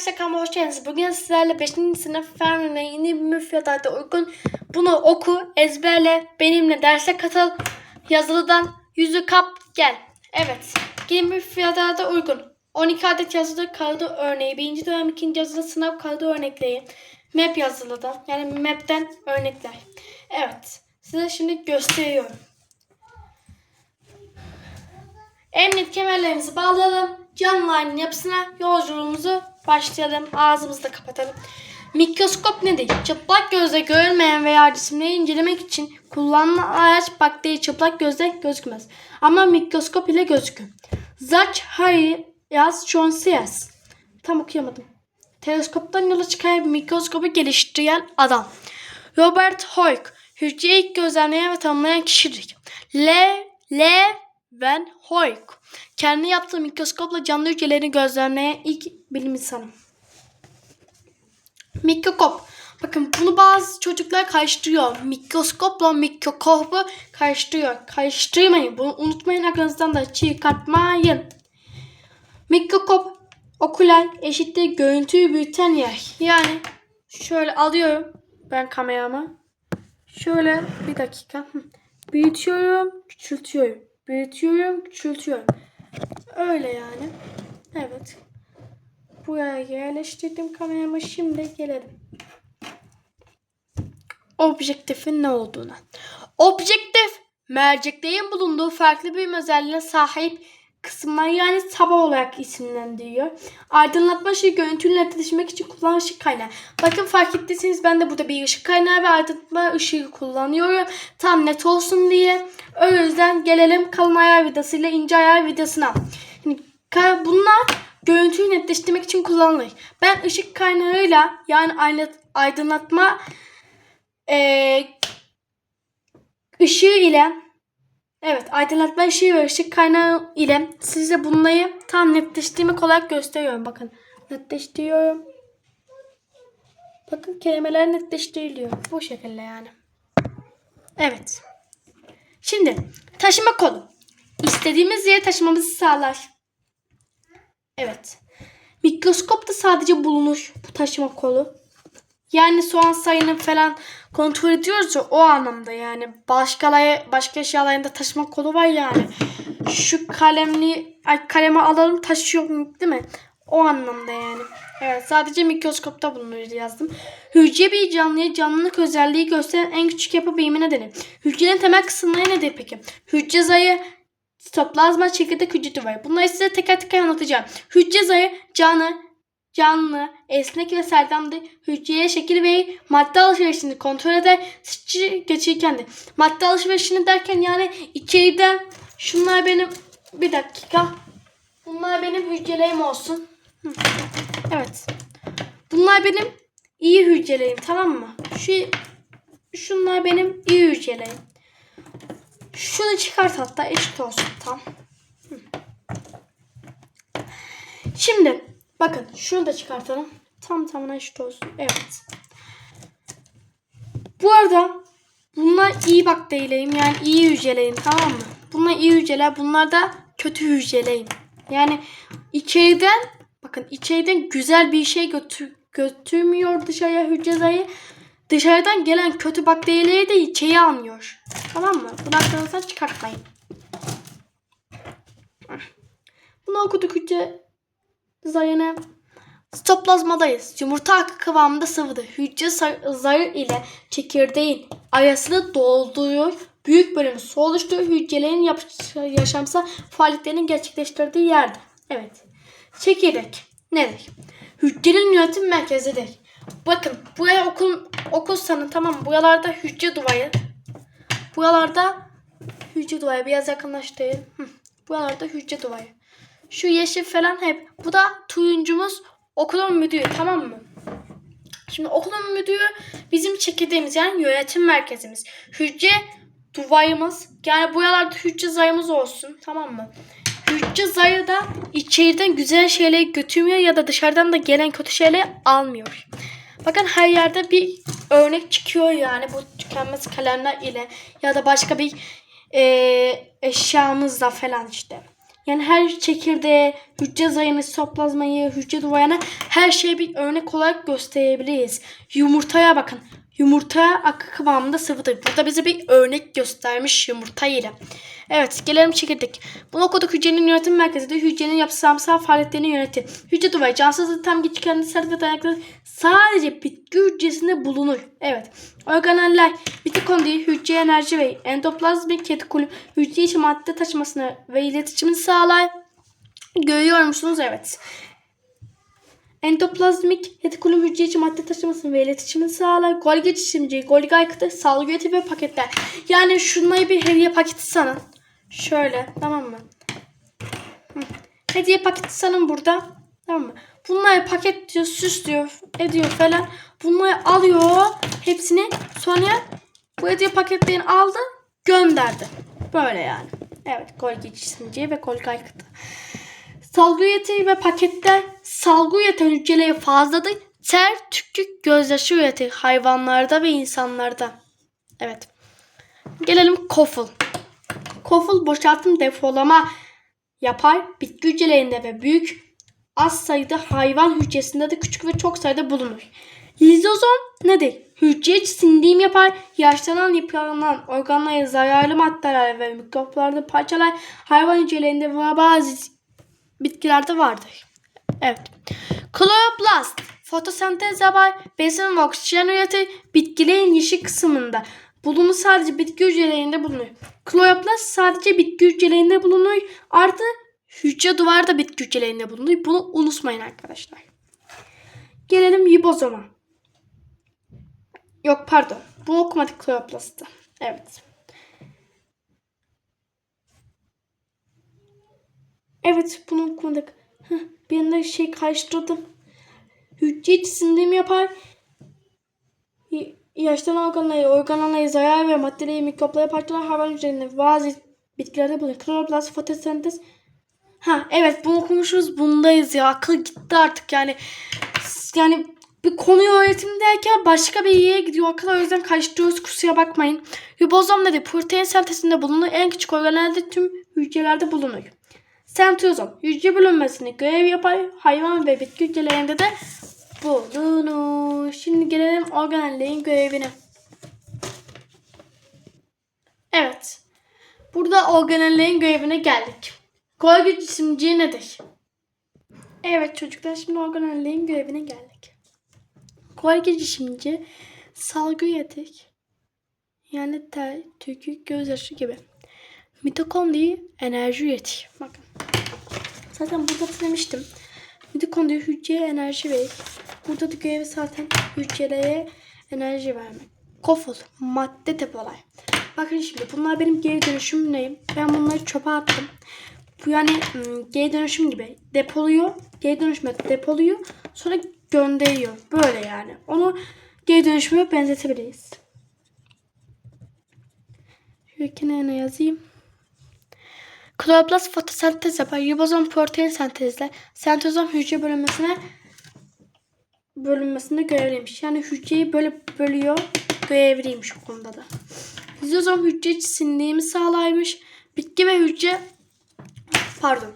arkadaşlar kanalıma hoş geldiniz. Bugün sizlerle 5. sınıf ve yeni bir müfredata uygun bunu oku, ezberle, benimle derse katıl, yazılıdan yüzü kap, gel. Evet, yeni müfredata uygun. 12 adet yazılı kağıdı örneği, 1. dönem 2. yazılı sınav kağıdı örnekleri, map yazılıdan yani map'ten örnekler. Evet, size şimdi gösteriyorum. Emniyet kemerlerimizi bağlayalım. Canlı yayının yapısına yolculuğumuzu başlayalım. Ağzımızı da kapatalım. Mikroskop nedir? Çıplak gözle görülmeyen veya cisimleri incelemek için kullanılan araç bakteri çıplak gözle gözükmez. Ama mikroskop ile gözükür. Zach Hayas Chonsias. Tam okuyamadım. Teleskoptan yola çıkarak mikroskobu geliştiren adam. Robert Hooke. Hücreyi ilk gözlemleyen ve tanımlayan kişidir. L. L. Van Hooke. Kendi yaptığı mikroskopla canlı hücrelerini gözlemleyen ilk bilim insanı. Mikroskop. Bakın bunu bazı çocuklar karıştırıyor. Mikroskopla mikroskopu karıştırıyor. Karıştırmayın. Bunu unutmayın aklınızdan da çıkartmayın. Mikroskop okular eşittir görüntüyü büyüten yer. Yani şöyle alıyorum ben kameramı. Şöyle bir dakika. Büyütüyorum, küçültüyorum. Büyütüyorum, küçültüyorum. Öyle yani. Evet. Buraya yerleştirdim kameramı. Şimdi gelelim. Objektifin ne olduğuna. Objektif, merceklerin bulunduğu farklı bir özelliğine sahip kısımlar yani sabah olarak isimlendiriyor. Aydınlatma ışığı görüntüyle netleşmek için kullanılan ışık kaynağı. Bakın fark ettiyseniz ben de burada bir ışık kaynağı ve aydınlatma ışığı kullanıyorum. Tam net olsun diye. O yüzden gelelim kalın ayar vidasıyla ince ayar vidasına. Şimdi bunlar görüntüyü netleştirmek için kullanılır. Ben ışık kaynağıyla yani aydınlatma eee ışığı ile Evet aydınlatma ışığı ve ışık kaynağı ile size bunları tam netleştirmek olarak gösteriyorum. Bakın netleştiriyorum. Bakın kelimeler netleştiriliyor. Bu şekilde yani. Evet. Şimdi taşıma kolu. İstediğimiz yere taşımamızı sağlar. Evet. Mikroskopta sadece bulunur bu taşıma kolu. Yani soğan sayını falan kontrol ediyoruz ya o anlamda yani. Başka, başka eşyalarında taşıma kolu var yani. Şu kalemli ay, kalemi alalım taşıyor değil mi? O anlamda yani. Evet sadece mikroskopta bulunur yazdım. Hücre bir canlıya canlılık özelliği gösteren en küçük yapı birimine denir. Hücrenin temel kısımları nedir peki? Hücre zayı, sitoplazma, çekirdek hücre duvarı. Bunları size teker teker anlatacağım. Hücre zayı canlı, canlı, esnek ve serdemdir. Hücreye şekil ve madde alışverişini kontrol eder. Sıçı geçirirken de. Madde alışverişini derken yani içeriden şunlar benim bir dakika. Bunlar benim hücrelerim olsun. Evet. Bunlar benim iyi hücrelerim tamam mı? Şu şunlar benim iyi hücrelerim. Şunu çıkart hatta eşit olsun tam. Şimdi bakın şunu da çıkartalım. Tam tamına eşit olsun. Evet. Bu arada bunlar iyi bakterilerim yani iyi hücrelerim tamam mı? Bunlar iyi hücreler bunlar da kötü hücrelerim. Yani içeriden bakın içeriden güzel bir şey götür, götürmüyor dışarıya hücre zayı. Dışarıdan gelen kötü bakterileri de içeri almıyor. Tamam mı? Bunu aklınızdan çıkartmayın. Bunu okuduk hücre zayını. Stoplazmadayız. Yumurta kıvamında sıvıdır. Hücre zarı ile çekirdeğin arasını dolduruyor. Büyük bölümü su oluşturuyor. Hücrelerin yaşamsal faaliyetlerini gerçekleştirdiği yerdir. Evet. Çekirdek nedir? Hücrenin yönetim merkezidir. Bakın buraya okul sanın tamam? Buralarda hücre duvarı. Buralarda hücre duvarı. Biraz yakınlaştırayım. Hı. Buralarda hücre duvarı. Şu yeşil falan hep. Bu da turuncumuz okulun müdürü tamam mı? Şimdi okulun müdürü bizim çekirdeğimiz yani yönetim merkezimiz. Hücre duvarımız yani buralarda hücre zayımız olsun tamam mı? Hücre zayı da içeriden güzel şeyleri götürmüyor ya da dışarıdan da gelen kötü şeyleri almıyor. Bakın her yerde bir örnek çıkıyor yani bu tükenmez kalemler ile ya da başka bir e, eşyamızla falan işte. Yani her çekirdeğe, hücre zayını, sitoplazmayı, hücre duvarına her şeyi bir örnek olarak gösterebiliriz. Yumurtaya bakın. Yumurta akı kıvamında sıvıdır. Burada bize bir örnek göstermiş yumurta ile. Evet gelelim çekirdek. Bunu okuduk hücrenin yönetim merkezidir. Hücrenin yapısal faaliyetlerini yönetir. Hücre duvarı cansızlığı tam geçişkenli sarı ve dayanıklı sadece bitki hücresinde bulunur. Evet. Organeller mitokondri, hücre enerji ve endoplazmik retikulum hücre içi madde taşımasını ve iletişimini sağlar. Görüyor musunuz? Evet. Endoplazmik retikulum hücre içi madde taşımasını ve iletişimini sağlar. Golgi cisimci, Golgi aykıtı, salgı üreti ve paketler. Yani şunları bir hediye paketi sanın. Şöyle tamam mı? Hediye paketi sanın burada. Tamam mı? Bunları paketliyor, süslüyor, ediyor falan. Bunları alıyor hepsini. Sonra bu hediye paketlerini aldı, gönderdi. Böyle yani. Evet, Golgi cisimci ve Golgi aykıtı. Salgı ve paketler salgı üreten hücreleri fazladır. Ter, tükürük, gözyaşı üretir hayvanlarda ve insanlarda. Evet. Gelelim koful. Koful boşaltım depolama yapar. Bitki hücrelerinde ve büyük az sayıda hayvan hücresinde de küçük ve çok sayıda bulunur. Lizozom nedir? Hücre sindirim yapar. Yaşlanan, yıpranan organlara zararlı maddeler ve mikroplarda parçalar hayvan hücrelerinde ve bazı bitkilerde vardır. Evet. Kloroplast fotosentez yapar. Besin ve oksijen üretir. Bitkilerin yeşil kısmında. Bulunur sadece bitki hücrelerinde bulunur. Kloroplast sadece bitki hücrelerinde bulunur. Artı hücre duvarı da bitki hücrelerinde bulunur. Bunu unutmayın arkadaşlar. Gelelim ribozoma. Yok pardon. Bu okumadık kloroplastı. Evet. Evet bunu okumadık. Heh, bir anda şey karıştırdım. Hücre içi sindirim yapar. Y- Yaşlanan organları, organlara zarar ve maddeleri, mikropları parçalar hayvan hücrelerinde bazı bitkilerde bulunur. Kloroplast, fotosentez. Ha evet bunu okumuşuz. Bundayız ya. Akıl gitti artık yani. Yani bir konuyu öğretim derken başka bir yere gidiyor. Akıl o yüzden karıştırıyoruz. Kusura bakmayın. Ribozom nedir? Protein sentezinde bulunur. En küçük organelde tüm hücrelerde bulunur. Sentrozom hücre bölünmesini görev yapar. Hayvan ve bitki hücrelerinde de bulunur. Şimdi gelelim organellerin görevine. Evet. Burada organellerin görevine geldik. Golgi cisimciği nedir? Evet çocuklar şimdi organellerin görevine geldik. Golgi cisimci salgı üretir. Yani ter, tükürük, gözyaşı gibi. Mitokondri enerji üretir. Bakın. Zaten burada demiştim. Mitokondri hücreye enerji verir. Burada da görevi zaten hücrelere enerji vermek. Koful, madde depolar. Bakın şimdi bunlar benim geri dönüşüm neyim? Ben bunları çöpe attım. Bu yani ım, geri dönüşüm gibi depoluyor. Geri dönüşüme depoluyor. Sonra gönderiyor. Böyle yani. Onu geri dönüşüme benzetebiliriz. Şöyle kenarına yazayım. Kloroplast fotosentez yapar. Ribozom protein sentezle. Sentrozom hücre bölünmesine bölünmesinde görevliymiş. Yani hücreyi böyle bölüyor. Görevliymiş o konuda da. Lizozom hücre sindiğimi sağlaymış. Bitki ve hücre pardon.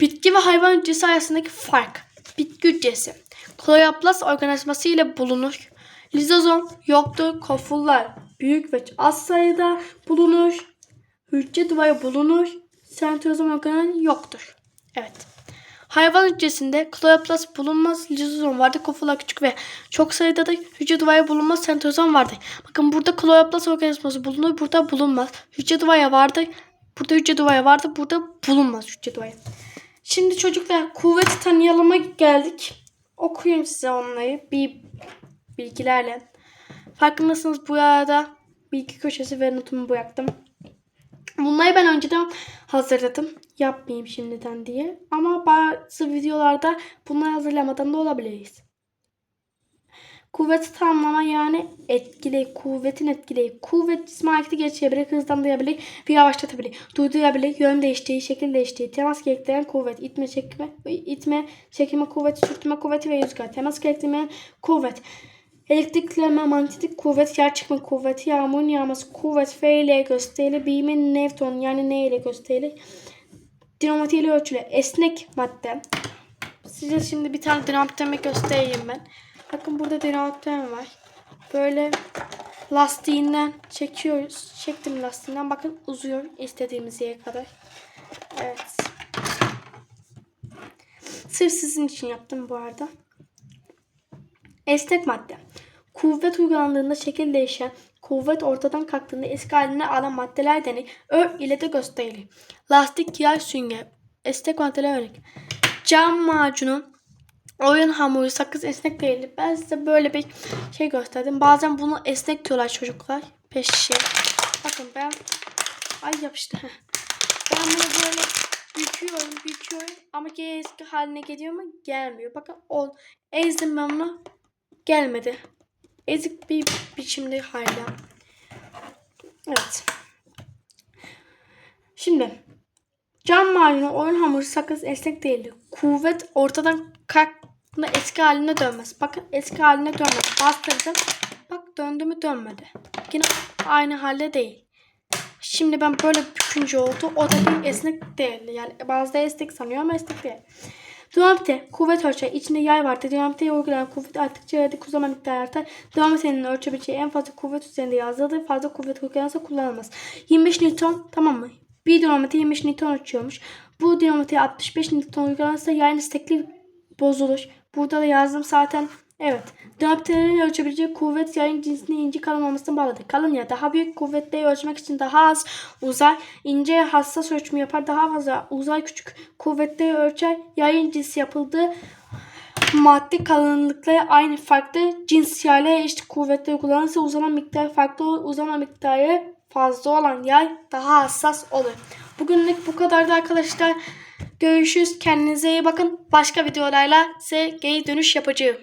Bitki ve hayvan hücresi arasındaki fark. Bitki hücresi. Kloroplast organizması ile bulunur. Lizozom yoktur. Kofullar büyük ve az sayıda bulunur. Hücre duvarı bulunur. Sentrozom organel yoktur. Evet. Hayvan hücresinde kloroplast bulunmaz, lizozom vardır, kofullar küçük ve çok sayıda da hücre duvarı bulunmaz, sentrozom vardır. Bakın burada kloroplast organizması bulunur, burada bulunmaz. Hücre duvarı vardır, burada hücre duvarı vardır, burada bulunmaz hücre duvarı. Şimdi çocuklar kuvveti tanıyalıma geldik. Okuyayım size onları bir bilgilerle. Farkındasınız bu arada bilgi köşesi ve notumu bıraktım. Bunları ben önceden hazırladım. Yapmayayım şimdiden diye. Ama bazı videolarda bunları hazırlamadan da olabiliriz. Kuvveti tamamlama yani etkili, kuvvetin etkili. Kuvvet cismi hareketi geçirebilir, hızlandırabilir ve yavaşlatabilir. Durdurabilir, yön değiştiği, şekil değiştiği, temas gerektiren kuvvet, itme, çekme, itme, çekme kuvveti, sürtünme kuvveti ve rüzgar. Temas gerektirmeyen kuvvet. Elektrikleme, manyetik kuvvet, yer çekme kuvveti, yağmurun yağması kuvvet, F ile gösterilir. Biğimin Newton yani ne ile gösterilir? dinamitiyle ölçülü esnek madde. Size şimdi bir tane dinamitemi göstereyim ben. Bakın burada dinamitem var. Böyle lastiğinden çekiyoruz. Çektim lastiğinden. Bakın uzuyor istediğimiz yere kadar. Evet. Sırf sizin için yaptım bu arada. Esnek madde. Kuvvet uygulandığında şekil değişen, kuvvet ortadan kalktığında eski haline alan maddeler denir. Ör ile de gösterilir. Lastik, yay, sünger. Esnek maddeler örnek. Cam macunu, oyun hamuru, sakız esnek değildir. Ben size böyle bir şey gösterdim. Bazen bunu esnek diyorlar çocuklar. Peş şey. Bakın ben... Ay yapıştı. Ben bunu böyle büküyorum, büküyorum ama eski haline geliyor mu? Gelmiyor. Bakın o ezdim ben bunu. Gelmedi. Ezik bir biçimde hala. Evet. Şimdi cam macunu, oyun hamuru, sakız esnek değildir. Kuvvet ortadan kalktığında eski haline dönmez. Bakın eski haline dönmedi. Bastırdım. Bak döndü mü dönmedi. Yine aynı halde değil. Şimdi ben böyle bükünce oldu. O da bir esnek değil. Yani bazıları esnek sanıyor ama esnek değil. Dinamite kuvvet ölçer. İçinde yay vardır. Dinamite uygulanan kuvvet arttıkça yerdeki uzama miktarı artar. Dinamitenin ölçebileceği en fazla kuvvet üzerinde yazılıdır. Fazla kuvvet uygulanırsa kullanılmaz. 25 Newton tamam mı? Bir dinamite 25 Newton ölçüyormuş. Bu dinamite 65 Newton uygulanırsa yayın istekli bozulur. Burada da yazdım zaten. Evet. Dinamitelerin ölçebileceği kuvvet yayın cinsine ince kalın bağlıdır. Kalın ya daha büyük kuvvetleri ölçmek için daha az uzay, ince hassas ölçümü yapar. Daha fazla uzay küçük kuvvetleri ölçer. Yayın cinsi yapıldığı madde kalınlıkları aynı farklı cins yayla eşit kuvvetleri kullanırsa uzama miktarı farklı olur. Uzama miktarı fazla olan yay daha hassas olur. Bugünlük bu kadardı arkadaşlar. Görüşürüz. Kendinize iyi bakın. Başka videolarla size geri dönüş yapacağım.